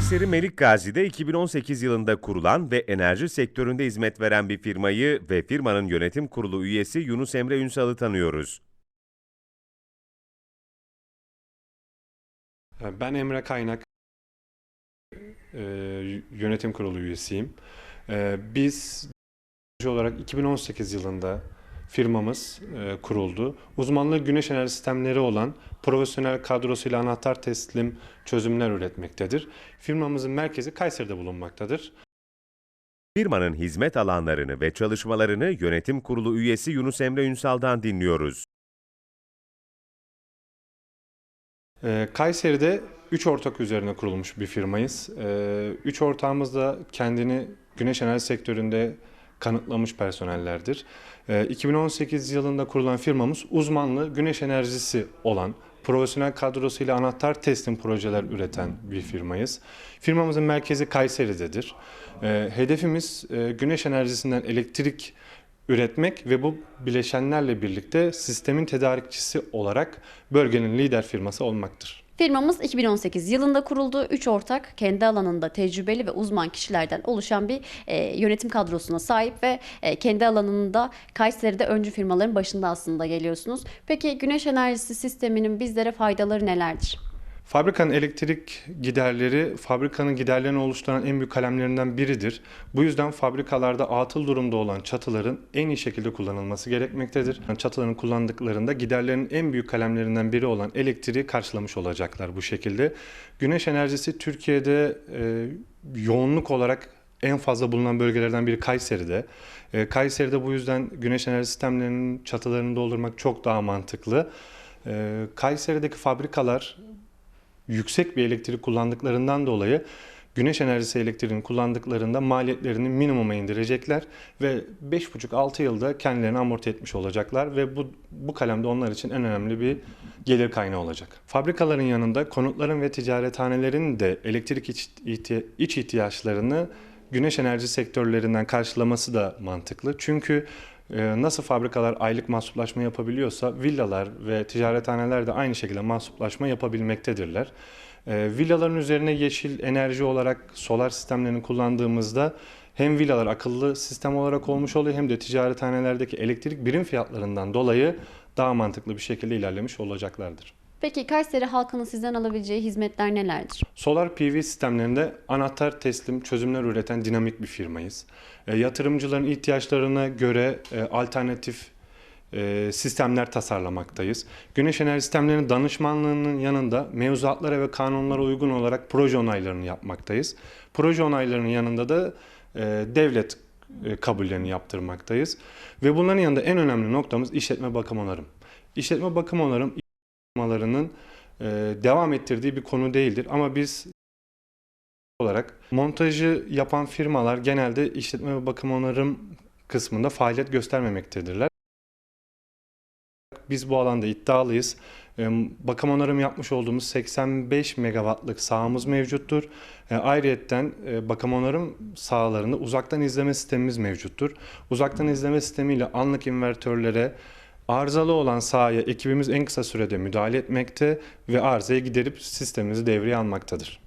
Kayseri Melik Gazi'de 2018 yılında kurulan ve enerji sektöründe hizmet veren bir firmayı ve firmanın yönetim kurulu üyesi Yunus Emre Ünsal'ı tanıyoruz. Ben Emre Kaynak, e, yönetim kurulu üyesiyim. E, Biz olarak 2018 yılında firmamız e, kuruldu. Uzmanlığı güneş enerji sistemleri olan profesyonel kadrosuyla anahtar teslim çözümler üretmektedir. Firmamızın merkezi Kayseri'de bulunmaktadır. Firmanın hizmet alanlarını ve çalışmalarını yönetim kurulu üyesi Yunus Emre Ünsal'dan dinliyoruz. Ee, Kayseri'de 3 ortak üzerine kurulmuş bir firmayız. 3 ortağımız da kendini güneş enerji sektöründe kanıtlamış personellerdir. Ee, 2018 yılında kurulan firmamız uzmanlığı güneş enerjisi olan profesyonel kadrosuyla anahtar teslim projeler üreten bir firmayız. Firmamızın merkezi Kayseri'dedir. Ee, hedefimiz e, güneş enerjisinden elektrik üretmek ve bu bileşenlerle birlikte sistemin tedarikçisi olarak bölgenin lider firması olmaktır. Firmamız 2018 yılında kuruldu. 3 ortak kendi alanında tecrübeli ve uzman kişilerden oluşan bir e, yönetim kadrosuna sahip ve e, kendi alanında Kayseri'de öncü firmaların başında aslında geliyorsunuz. Peki güneş enerjisi sisteminin bizlere faydaları nelerdir? Fabrikanın elektrik giderleri fabrikanın giderlerini oluşturan en büyük kalemlerinden biridir. Bu yüzden fabrikalarda atıl durumda olan çatıların en iyi şekilde kullanılması gerekmektedir. Çatıların kullandıklarında giderlerin en büyük kalemlerinden biri olan elektriği karşılamış olacaklar bu şekilde. Güneş enerjisi Türkiye'de e, yoğunluk olarak en fazla bulunan bölgelerden biri Kayseri'de. E, Kayseri'de bu yüzden güneş enerji sistemlerinin çatılarını doldurmak çok daha mantıklı. E, Kayseri'deki fabrikalar yüksek bir elektrik kullandıklarından dolayı güneş enerjisi elektriğini kullandıklarında maliyetlerini minimuma indirecekler ve 5,5-6 yılda kendilerini amorti etmiş olacaklar ve bu, bu kalemde onlar için en önemli bir gelir kaynağı olacak. Fabrikaların yanında konutların ve ticarethanelerin de elektrik iç, iç ihtiyaçlarını güneş enerji sektörlerinden karşılaması da mantıklı. Çünkü nasıl fabrikalar aylık mahsuplaşma yapabiliyorsa villalar ve ticarethaneler de aynı şekilde mahsuplaşma yapabilmektedirler. E, Villaların üzerine yeşil enerji olarak solar sistemlerini kullandığımızda hem villalar akıllı sistem olarak olmuş oluyor hem de ticarethanelerdeki elektrik birim fiyatlarından dolayı daha mantıklı bir şekilde ilerlemiş olacaklardır. Peki Kayseri halkının sizden alabileceği hizmetler nelerdir? Solar PV sistemlerinde anahtar teslim çözümler üreten dinamik bir firmayız. E, yatırımcıların ihtiyaçlarına göre e, alternatif e, sistemler tasarlamaktayız. Güneş enerji sistemlerinin danışmanlığının yanında mevzuatlara ve kanunlara uygun olarak proje onaylarını yapmaktayız. Proje onaylarının yanında da e, devlet e, kabullerini yaptırmaktayız. Ve bunların yanında en önemli noktamız işletme bakım onarım. İşletme bakım onarım devam ettirdiği bir konu değildir. Ama biz olarak montajı yapan firmalar genelde işletme ve bakım onarım kısmında faaliyet göstermemektedirler. Biz bu alanda iddialıyız. E, Bakım onarım yapmış olduğumuz 85 megawattlık sahamız mevcuttur. E, Ayrıyetten e, bakım onarım sahalarında uzaktan izleme sistemimiz mevcuttur. Uzaktan izleme sistemiyle anlık invertörlere arızalı olan sahaya ekibimiz en kısa sürede müdahale etmekte ve arızayı giderip sistemimizi devreye almaktadır.